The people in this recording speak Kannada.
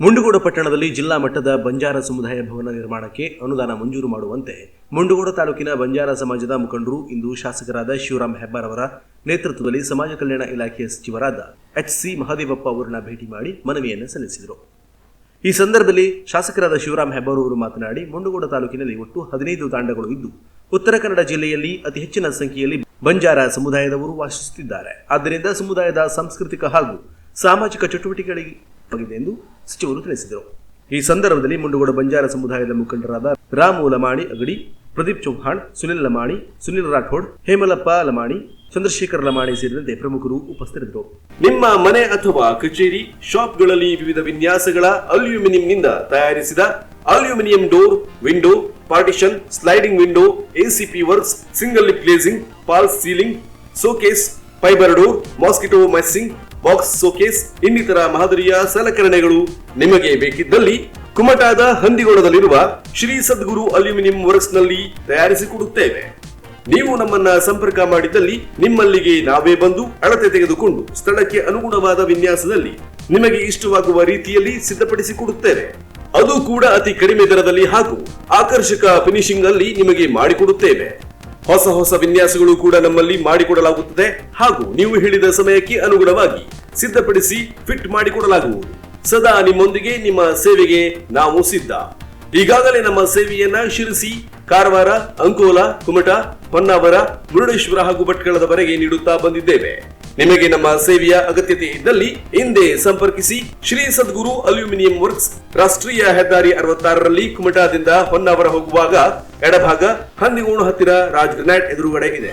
ಮುಂಡಗೋಡ ಪಟ್ಟಣದಲ್ಲಿ ಜಿಲ್ಲಾ ಮಟ್ಟದ ಬಂಜಾರ ಸಮುದಾಯ ಭವನ ನಿರ್ಮಾಣಕ್ಕೆ ಅನುದಾನ ಮಂಜೂರು ಮಾಡುವಂತೆ ಮುಂಡುಗೋಡ ತಾಲೂಕಿನ ಬಂಜಾರ ಸಮಾಜದ ಮುಖಂಡರು ಇಂದು ಶಾಸಕರಾದ ಶಿವರಾಮ್ ಹೆಬ್ಬಾರ್ ಅವರ ನೇತೃತ್ವದಲ್ಲಿ ಸಮಾಜ ಕಲ್ಯಾಣ ಇಲಾಖೆಯ ಸಚಿವರಾದ ಎಚ್ ಸಿ ಮಹಾದೇವಪ್ಪ ಅವರನ್ನ ಭೇಟಿ ಮಾಡಿ ಮನವಿಯನ್ನು ಸಲ್ಲಿಸಿದರು. ಈ ಸಂದರ್ಭದಲ್ಲಿ ಶಾಸಕರಾದ ಶಿವರಾಮ್ ಹೆಬ್ಬಾರ್ ಅವರು ಮಾತನಾಡಿ, ಮುಂಡಗೋಡ ತಾಲೂಕಿನಲ್ಲಿ ಒಟ್ಟು ಹದಿನೈದು ತಾಂಡಗಳು ಇದ್ದು, ಉತ್ತರ ಕನ್ನಡ ಜಿಲ್ಲೆಯಲ್ಲಿ ಅತಿ ಹೆಚ್ಚಿನ ಸಂಖ್ಯೆಯಲ್ಲಿ ಬಂಜಾರ ಸಮುದಾಯದವರು ವಾಸಿಸುತ್ತಿದ್ದಾರೆ. ಆದ್ದರಿಂದ ಸಮುದಾಯದ ಸಾಂಸ್ಕೃತಿಕ ಹಾಗೂ ಸಾಮಾಜಿಕ ಚಟುವಟಿಕೆಗಳಿಗೆ ಎಂದು ಸಚಿವರು ತಿಳಿಸಿದರು. ಈ ಸಂದರ್ಭದಲ್ಲಿ ಮುಂಡಗೋಡ ಬಂಜಾರ ಸಮುದಾಯದ ಮುಖಂಡರಾದ ರಾಮು ಲಮಾಣಿ ಅಗಡಿ, ಪ್ರದೀಪ್ ಚೌಹಾಣ್, ಸುನಿಲ್ ಲಮಾಣಿ, ಸುನಿಲ್ ರಾಠೋಡ್, ಹೇಮಲಪ್ಪ ಲಮಾಣಿ, ಚಂದ್ರಶೇಖರ್ ಲಮಾಣಿ ಸೇರಿದಂತೆ ಪ್ರಮುಖರು ಉಪಸ್ಥಿತರಿದ್ದರು. ನಿಮ್ಮ ಮನೆ ಅಥವಾ ಕಚೇರಿ, ಶಾಪ್ಗಳಲ್ಲಿ ವಿವಿಧ ವಿನ್ಯಾಸಗಳ ಅಲ್ಯೂಮಿನಿಯಂನಿಂದ ತಯಾರಿಸಿದ aluminium door, window, partition, sliding window ACP works, single lip glazing false ceiling, showcase, fibre door, mosquito meshing box showcase ಇನ್ನಿತರ ಮಾದರಿಯ ಸಲಕರಣೆಗಳು ನಿಮಗೆ ಬೇಕಿದ್ದಲ್ಲಿ ಕುಮಟಾದ ಹಂದಿಗೋಡದಲ್ಲಿರುವ ಶ್ರೀ ಸದ್ಗುರು ಅಲ್ಯೂಮಿನಿಯಂ ವರ್ಕ್ಸ್ನಲ್ಲಿ ತಯಾರಿಸಿಕೊಡುತ್ತೇವೆ. ನೀವು ನಮ್ಮನ್ನ ಸಂಪರ್ಕ ಮಾಡಿದಲ್ಲಿ ನಿಮ್ಮಲ್ಲಿಗೆ ನಾವೇ ಬಂದು ಅಳತೆ ತೆಗೆದುಕೊಂಡು ಸ್ಥಳಕ್ಕೆ ಅನುಗುಣವಾದ ವಿನ್ಯಾಸದಲ್ಲಿ ನಿಮಗೆ ಇಷ್ಟವಾಗುವ ರೀತಿಯಲ್ಲಿ ಸಿದ್ಧಪಡಿಸಿಕೊಡುತ್ತೇವೆ. ಅದು ಕೂಡ ಅತಿ ಕಡಿಮೆ ದರದಲ್ಲಿ ಹಾಗೂ ಆಕರ್ಷಕ ಫಿನಿಶಿಂಗ್ ಅಲ್ಲಿ ನಿಮಗೆ ಮಾಡಿಕೊಡುತ್ತೇವೆ. ಹೊಸ ಹೊಸ ವಿನ್ಯಾಸಗಳು ಕೂಡ ನಮ್ಮಲ್ಲಿ ಮಾಡಿಕೊಡಲಾಗುತ್ತದೆ. ಹಾಗೂ ನೀವು ಹೇಳಿದ ಸಮಯಕ್ಕೆ ಅನುಗುಣವಾಗಿ ಸಿದ್ಧಪಡಿಸಿ ಫಿಟ್ ಮಾಡಿಕೊಡಲಾಗುವುದು. ಸದಾ ನಿಮ್ಮೊಂದಿಗೆ ನಿಮ್ಮ ಸೇವೆಗೆ ನಾವು ಸಿದ್ಧ. ಈಗಾಗಲೇ ನಮ್ಮ ಸೇವೆಯನ್ನ ಶಿರಸಿ ಕಾರವಾರ, ಅಂಕೋಲ, ಕುಮಟ, ಹೊನ್ನಾವರ, ಮುರುಡೇಶ್ವರ ಹಾಗೂ ಭಟ್ಕಳದವರೆಗೆ ನೀಡುತ್ತಾ ಬಂದಿದ್ದೇವೆ. ನಿಮಗೆ ನಮ್ಮ ಸೇವೆಯ ಅಗತ್ಯತೆ ಇದ್ದಲ್ಲಿ ಹಿಂದೆ ಸಂಪರ್ಕಿಸಿ ಶ್ರೀ ಸದ್ಗುರು ಅಲ್ಯೂಮಿನಿಯಂ ವರ್ಕ್ಸ್ ರಾಷ್ಟ್ರೀಯ ಹೆದ್ದಾರಿ ಅರವತ್ತಾರರಲ್ಲಿ ಕುಮಟಾದಿಂದ ಹೊನ್ನಾವರ ಹೋಗುವಾಗ ಎಡಭಾಗ ಹಂದಿಗೋಣ ಹತ್ತಿರ ರಾಜ್ ಗ್ರನೈಟ್ ಎದುರುಗಡೆ ಇದೆ.